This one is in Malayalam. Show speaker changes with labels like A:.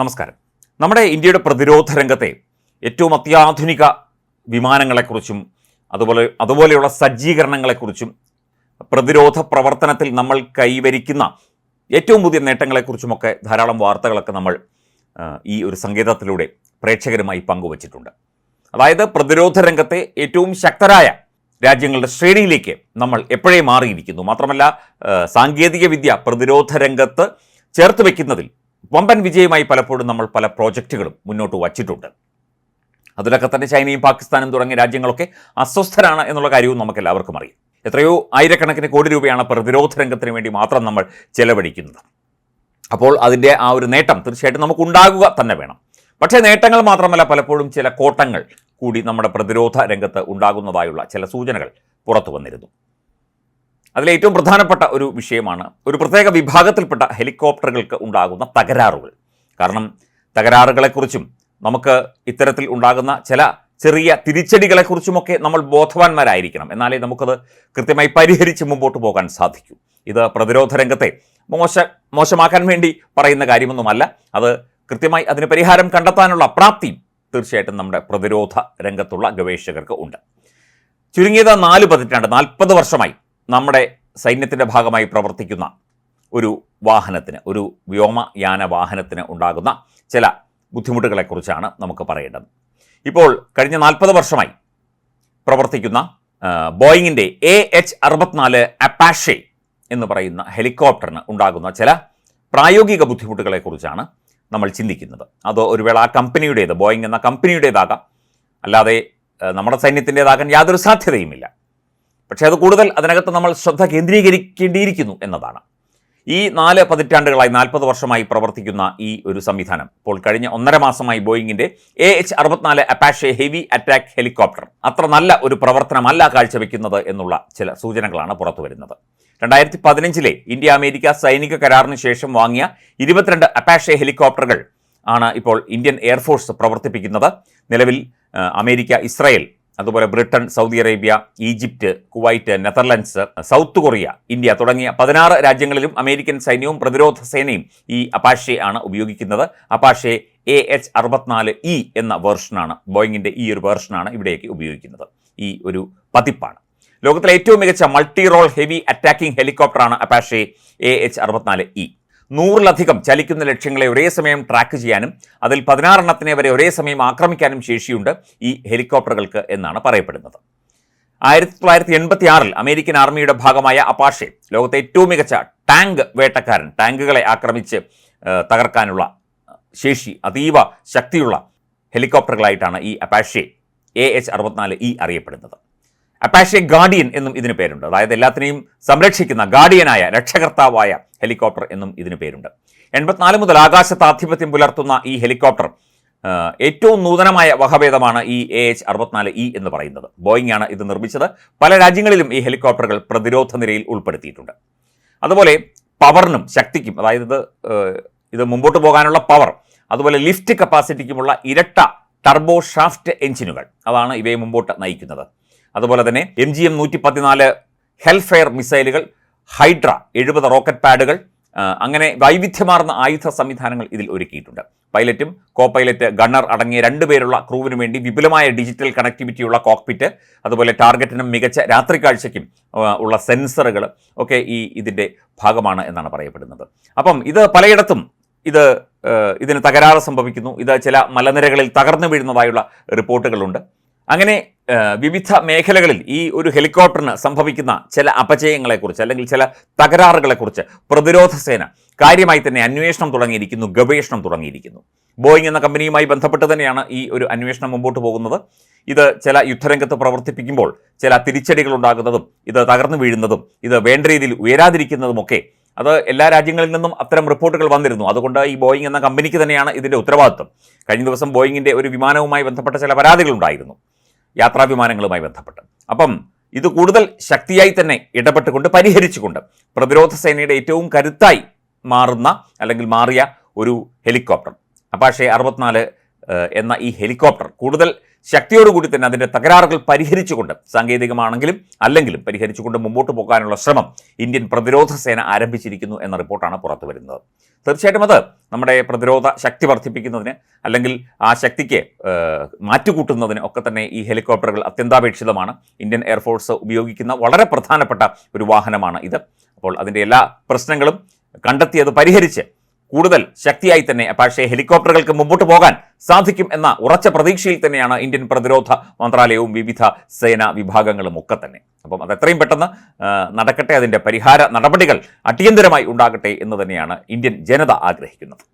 A: നമസ്കാരം. നമ്മുടെ ഇന്ത്യയുടെ പ്രതിരോധ രംഗത്തെ ഏറ്റവും അത്യാധുനിക വിമാനങ്ങളെക്കുറിച്ചും അതുപോലെ അതുപോലെയുള്ള സജ്ജീകരണങ്ങളെക്കുറിച്ചും പ്രതിരോധ പ്രവർത്തനത്തിൽ നമ്മൾ കൈവരിക്കുന്ന ഏറ്റവും പുതിയ നേട്ടങ്ങളെക്കുറിച്ചുമൊക്കെ ധാരാളം വാർത്തകളൊക്കെ നമ്മൾ ഈ ഒരു സങ്കേതത്തിലൂടെ പ്രേക്ഷകരുമായി പങ്കുവച്ചിട്ടുണ്ട്. അതായത് പ്രതിരോധ രംഗത്തെ ഏറ്റവും ശക്തരായ രാജ്യങ്ങളുടെ ശ്രേണിയിലേക്ക് നമ്മൾ എപ്പോഴേ മാറിയിരിക്കുന്നു? മാത്രമല്ല സാങ്കേതികവിദ്യ സാങ്കേതിക വിദ്യ പ്രതിരോധ രംഗത്ത് ചേർത്ത് വെക്കുന്നതിൽ വമ്പൻ വിജയമായി പലപ്പോഴും നമ്മൾ പല പ്രോജക്റ്റുകളും മുന്നോട്ട് വച്ചിട്ടുണ്ട്. അതിലൊക്കെ തന്നെ ചൈനയും പാകിസ്ഥാനും തുടങ്ങിയ രാജ്യങ്ങളൊക്കെ അസ്വസ്ഥരാണ് എന്നുള്ള കാര്യവും നമുക്ക് എല്ലാവർക്കും അറിയാം. എത്രയോ ആയിരക്കണക്കിന് കോടി രൂപയാണ് പ്രതിരോധ രംഗത്തിന് വേണ്ടി മാത്രം നമ്മൾ ചെലവഴിക്കുന്നത്. അപ്പോൾ അതിന്റെ ആ ഒരു നേട്ടം തീർച്ചയായിട്ടും നമുക്ക് ഉണ്ടാകുക തന്നെ വേണം. പക്ഷേ നേട്ടങ്ങൾ മാത്രമല്ല പലപ്പോഴും ചില കോട്ടങ്ങൾ കൂടി നമ്മുടെ പ്രതിരോധ രംഗത്ത് ഉണ്ടാകുന്നതായുള്ള ചില സൂചനകൾ പുറത്തു വന്നിരുന്നു. അതിലേറ്റവും പ്രധാനപ്പെട്ട ഒരു വിഷയമാണ് ഒരു പ്രത്യേക വിഭാഗത്തിൽപ്പെട്ട ഹെലികോപ്റ്ററുകൾക്ക് ഉണ്ടാകുന്ന തകരാറുകൾ. കാരണം തകരാറുകളെക്കുറിച്ചും നമുക്ക് ഇത്തരത്തിൽ ഉണ്ടാകുന്ന ചില ചെറിയ തിരിച്ചടികളെക്കുറിച്ചുമൊക്കെ നമ്മൾ ബോധവാന്മാരായിരിക്കണം. എന്നാലേ നമുക്കത് കൃത്യമായി പരിഹരിച്ച് മുമ്പോട്ട് പോകാൻ സാധിക്കൂ. ഇത് പ്രതിരോധ രംഗത്തെ മോശ മോശമാക്കാൻ വേണ്ടി പറയുന്ന കാര്യമൊന്നുമല്ല. അത് കൃത്യമായി അതിന് പരിഹാരം കണ്ടെത്താനുള്ള പ്രാപ്തിയും തീർച്ചയായിട്ടും നമ്മുടെ പ്രതിരോധ രംഗത്തുള്ള ഗവേഷകർക്ക് ഉണ്ട്. ചുരുങ്ങിയത് നാല് പതിറ്റാണ്ട് നാൽപ്പത് വർഷമായി നമ്മുടെ സൈന്യത്തിന്റെ ഭാഗമായി പ്രവർത്തിക്കുന്ന ഒരു വാഹനത്തിന് ഒരു വ്യോമയാന വാഹനത്തിന് ഉണ്ടാകുന്ന ചില ബുദ്ധിമുട്ടുകളെക്കുറിച്ചാണ് നമുക്ക് പറയേണ്ടത്. ഇപ്പോൾ കഴിഞ്ഞ നാൽപ്പത് വർഷമായി പ്രവർത്തിക്കുന്ന ബോയിങ്ങിന്റെ എ എച്ച് അറുപത്തിനാല് അപ്പാഷെ എന്ന് പറയുന്ന ഹെലികോപ്റ്ററിന് ഉണ്ടാകുന്ന ചില പ്രായോഗിക ബുദ്ധിമുട്ടുകളെക്കുറിച്ചാണ് നമ്മൾ ചിന്തിക്കുന്നത്. അത് ഒരു വേള ആ കമ്പനിയുടേത് ബോയിങ് എന്ന കമ്പനിയുടേതാകാം. അല്ലാതെ നമ്മുടെ സൈന്യത്തിന്റെതാകാൻ യാതൊരു സാധ്യതയുമില്ല. പക്ഷേ അത് കൂടുതൽ അതിനകത്ത് നമ്മൾ ശ്രദ്ധ കേന്ദ്രീകരിക്കേണ്ടിയിരിക്കുന്നു എന്നതാണ്. ഈ നാല് പതിറ്റാണ്ടുകളായി നാൽപ്പത് വർഷമായി പ്രവർത്തിക്കുന്ന ഈ ഒരു സംവിധാനം. ഇപ്പോൾ കഴിഞ്ഞ ഒന്നര മാസമായി ബോയിങ്ങിന്റെ എ എച്ച് അറുപത്തിനാല് അപ്പാഷെ ഹെവി അറ്റാക്ക് ഹെലികോപ്റ്റർ അത്ര നല്ല ഒരു പ്രവർത്തനമല്ല കാഴ്ചവെക്കുന്നത് എന്നുള്ള ചില സൂചനകളാണ് പുറത്തു വരുന്നത്. രണ്ടായിരത്തി പതിനഞ്ചിലെ ഇന്ത്യ അമേരിക്ക സൈനിക കരാറിന് ശേഷം വാങ്ങിയ ഇരുപത്തിരണ്ട് അപ്പാഷെ ഹെലികോപ്റ്ററുകൾ ആണ് ഇപ്പോൾ ഇന്ത്യൻ എയർഫോഴ്സ് പ്രവർത്തിപ്പിക്കുന്നത്. നിലവിൽ അമേരിക്ക ഇസ്രായേൽ അതുപോലെ Britain Saudi Arabia Egypt Kuwait Netherlands South Korea India തുടങ്ങിയ പതിനാറ് രാജ്യങ്ങളിലും അമേരിക്കൻ സൈന്യവും പ്രതിരോധ സേനയും ഈ അപാഷെ ആണ് ഉപയോഗിക്കുന്നത്. അപാഷെ എ എച്ച് അറുപത്തിനാല് ഇ എന്ന വേർഷനാണ് ബോയിങ്ങിന്റെ ഈ ഒരു വേർഷനാണ് ഇവിടേക്ക് ഉപയോഗിക്കുന്നത്. ഈ ഒരു പതിപ്പാണ്. ലോകത്തിലെ ഏറ്റവും മികച്ച മൾട്ടി റോൾ ഹെവി അറ്റാക്കിംഗ് ഹെലികോപ്റ്ററാണ് അപാഷെ എ എച്ച് അറുപത്തിനാല് ഇ. നൂറിലധികം ചലിക്കുന്ന ലക്ഷ്യങ്ങളെ ഒരേ സമയം ട്രാക്ക് ചെയ്യാനും അതിൽ പതിനാറെണ്ണത്തിനെ വരെ ഒരേ സമയം ആക്രമിക്കാനും ശേഷിയുണ്ട് ഈ ഹെലികോപ്റ്ററുകൾക്ക് എന്നാണ് പറയപ്പെടുന്നത്. ആയിരത്തി തൊള്ളായിരത്തി എൺപത്തി ആറിൽ അമേരിക്കൻ ആർമിയുടെ ഭാഗമായ അപാഷെ ലോകത്തെ ഏറ്റവും മികച്ച ടാങ്ക് വേട്ടക്കാരൻ ടാങ്കുകളെ ആക്രമിച്ച് തകർക്കാനുള്ള ശേഷി അതീവ ശക്തിയുള്ള ഹെലികോപ്റ്ററുകളായിട്ടാണ് ഈ അപാഷെ എ എച്ച് അറുപത്തിനാല് ഇ അറിയപ്പെടുന്നത്. അപ്പാഷെ ഗാർഡിയൻ എന്നും ഇതിന് പേരുണ്ട്. അതായത് എല്ലാത്തിനെയും സംരക്ഷിക്കുന്ന ഗാർഡിയനായ രക്ഷകർത്താവായ ഹെലികോപ്റ്റർ എന്നും ഇതിന് പേരുണ്ട്. എൺപത്തിനാല് മുതൽ ആകാശത്ത് ആധിപത്യം പുലർത്തുന്ന ഈ ഹെലികോപ്റ്റർ ഏറ്റവും നൂതനമായ വകഭേദമാണ് ഈ എ എച്ച് അറുപത്തിനാല് ഇ എന്ന് പറയുന്നത്. ബോയിങ് ആണ് ഇത് നിർമ്മിച്ചത്. പല രാജ്യങ്ങളിലും ഈ ഹെലികോപ്റ്ററുകൾ പ്രതിരോധ നിരയിൽ ഉൾപ്പെടുത്തിയിട്ടുണ്ട്. അതുപോലെ പവറിനും ശക്തിക്കും അതായത് ഇത് ഇത് മുമ്പോട്ട് പോകാനുള്ള പവർ അതുപോലെ ലിഫ്റ്റ് കപ്പാസിറ്റിക്കുമുള്ള ഇരട്ട ടർബോ ഷാഫ്റ്റ് എഞ്ചിനുകൾ അതാണ് ഇവയെ മുമ്പോട്ട് നയിക്കുന്നത്. അതുപോലെ തന്നെ എം ജി എം നൂറ്റി പതിനാല് ഹെൽഫെയർ മിസൈലുകൾ ഹൈഡ്ര എഴുപത് റോക്കറ്റ് പാഡുകൾ അങ്ങനെ വൈവിധ്യമാർന്ന ആയുധ സംവിധാനങ്ങൾ ഇതിൽ ഒരുക്കിയിട്ടുണ്ട്. പൈലറ്റും കോ പൈലറ്റ് ഗണ്ണർ അടങ്ങിയ രണ്ടുപേരുള്ള ക്രൂവിനു വേണ്ടി വിപുലമായ ഡിജിറ്റൽ കണക്ടിവിറ്റിയുള്ള കോക്പിറ്റ് അതുപോലെ ടാർഗറ്റിനും മികച്ച രാത്രി കാഴ്ചയ്ക്കും ഉള്ള സെൻസറുകൾ ഒക്കെ ഈ ഇതിന്റെ ഭാഗമാണ് എന്നാണ് പറയപ്പെടുന്നത്. അപ്പം ഇത് പലയിടത്തും ഇത് ഇതിന് തകരാറ് സംഭവിക്കുന്നു. ഇത് ചില മലനിരകളിൽ തകർന്നു വീഴുന്നതായുള്ള റിപ്പോർട്ടുകളുണ്ട്. അങ്ങനെ വിവിധ മേഖലകളിൽ ഈ ഒരു ഹെലികോപ്റ്ററിന് സംഭവിക്കുന്ന ചില അപചയങ്ങളെക്കുറിച്ച് അല്ലെങ്കിൽ ചില തകരാറുകളെക്കുറിച്ച് പ്രതിരോധ സേന കാര്യമായി തന്നെ അന്വേഷണം തുടങ്ങിയിരിക്കുന്നു ഗവേഷണം തുടങ്ങിയിരിക്കുന്നു. ബോയിങ് എന്ന കമ്പനിയുമായി ബന്ധപ്പെട്ട് തന്നെയാണ് ഈ ഒരു അന്വേഷണം മുമ്പോട്ട് പോകുന്നത്. ഇത് ചില യുദ്ധരംഗത്ത് പ്രവർത്തിപ്പിക്കുമ്പോൾ ചില തിരിച്ചടികൾ ഉണ്ടാകുന്നതും ഇത് തകർന്നു വീഴുന്നതും ഇത് വേണ്ട രീതിയിൽ ഉയരാതിരിക്കുന്നതുമൊക്കെ അത് എല്ലാ രാജ്യങ്ങളിൽ നിന്നും അത്തരം റിപ്പോർട്ടുകൾ വന്നിരുന്നു. അതുകൊണ്ട് ഈ ബോയിങ് എന്ന കമ്പനിക്ക് തന്നെയാണ് ഇതിന്റെ ഉത്തരവാദിത്വം. കഴിഞ്ഞ ദിവസം ബോയിങ്ങിന്റെ ഒരു വിമാനവുമായി ബന്ധപ്പെട്ട ചില പരാതികളുണ്ടായിരുന്നു യാത്രാ വിമാനങ്ങളുമായി ബന്ധപ്പെട്ട്. അപ്പം ഇത് കൂടുതൽ ശക്തിയായി തന്നെ ഇടപെട്ടുകൊണ്ട് പരിഹരിച്ചുകൊണ്ട് പ്രതിരോധ സേനയുടെ ഏറ്റവും കരുത്തായി മാറുന്ന അല്ലെങ്കിൽ മാറിയ ഒരു ഹെലികോപ്റ്റർ. അപ്പാഷെ അറുപത്തിനാല് എന്ന ഈ ഹെലികോപ്റ്റർ കൂടുതൽ ശക്തിയോടുകൂടി തന്നെ അതിന്റെ തകരാറുകൾ പരിഹരിച്ചുകൊണ്ട് സാങ്കേതികമാണെങ്കിലും അല്ലെങ്കിലും പരിഹരിച്ചുകൊണ്ട് മുമ്പോട്ട് പോകാനുള്ള ശ്രമം ഇന്ത്യൻ പ്രതിരോധ സേന ആരംഭിച്ചിരിക്കുന്നു എന്ന റിപ്പോർട്ടാണ് പുറത്തു വരുന്നത്. തീർച്ചയായിട്ടും അത് നമ്മുടെ പ്രതിരോധ ശക്തി വർദ്ധിപ്പിക്കുന്നതിന് അല്ലെങ്കിൽ ആ ശക്തിക്ക് മാറ്റുകൂട്ടുന്നതിന് ഒക്കെ തന്നെ ഈ ഹെലികോപ്റ്ററുകൾ അത്യന്താപേക്ഷിതമാണ്. ഇന്ത്യൻ എയർഫോഴ്സ് ഉപയോഗിക്കുന്ന വളരെ പ്രധാനപ്പെട്ട ഒരു വാഹനമാണ് ഇത്. അപ്പോൾ അതിന്റെ എല്ലാ പ്രശ്നങ്ങളും കണ്ടെത്തി അത് പരിഹരിച്ച് കൂടുതൽ ശക്തിയായി തന്നെ പക്ഷേ ഹെലികോപ്റ്ററുകൾക്ക് മുമ്പോട്ട് പോകാൻ സാധിക്കും എന്ന ഉറച്ച പ്രതീക്ഷയിൽ തന്നെയാണ് ഇന്ത്യൻ പ്രതിരോധ മന്ത്രാലയവും വിവിധ സേനാ വിഭാഗങ്ങളും ഒക്കെ തന്നെ. അപ്പം അത് എത്രയും പെട്ടെന്ന് നടക്കട്ടെ അതിന്റെ പരിഹാര നടപടികൾ അടിയന്തരമായി ഉണ്ടാകട്ടെ എന്ന് തന്നെയാണ് ഇന്ത്യൻ ജനത ആഗ്രഹിക്കുന്നത്.